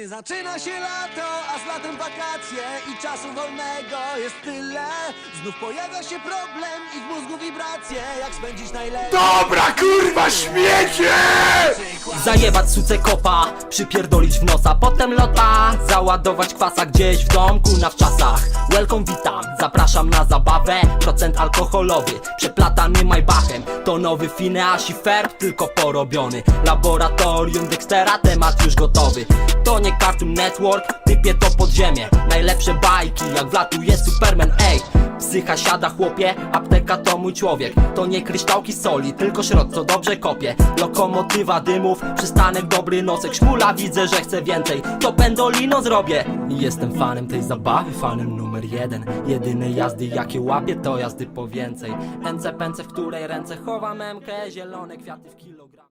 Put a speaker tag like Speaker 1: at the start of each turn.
Speaker 1: Zaczyna się lato, a z latem wakacje i czasu wolnego jest tyle. Znów pojawia się problem i w mózgu wibracje, jak spędzić najlepiej.
Speaker 2: Dobra, kurwa, śmiecie!
Speaker 3: Zajebać suce kopa, przypierdolić w nosa, potem lota Załadować kwasa gdzieś w domku na wczasach. Welcome, witam, zapraszam na zabawę. Procent alkoholowy, przeplatany Maybachem. To nowy Fineasi Ferb, tylko porobiony. Laboratorium Dextera, temat już gotowy. To nie Cartoon Network, typie to podziemie. Najlepsze bajki, jak wlatuje Superman, ej Psycha siada chłopie, apteka to mój człowiek. To nie kryształki soli, tylko szrot co dobrze kopie. Lokomotywa dymów, przystanek dobry nosek. Szmula widzę, że chce więcej, to pendolino zrobię. Jestem fanem tej zabawy, fanem numer jeden. Jedyne jazdy jakie łapię to jazdy po więcej. Ręce pęce, w której ręce chowam memkę Zielone kwiaty w kilogram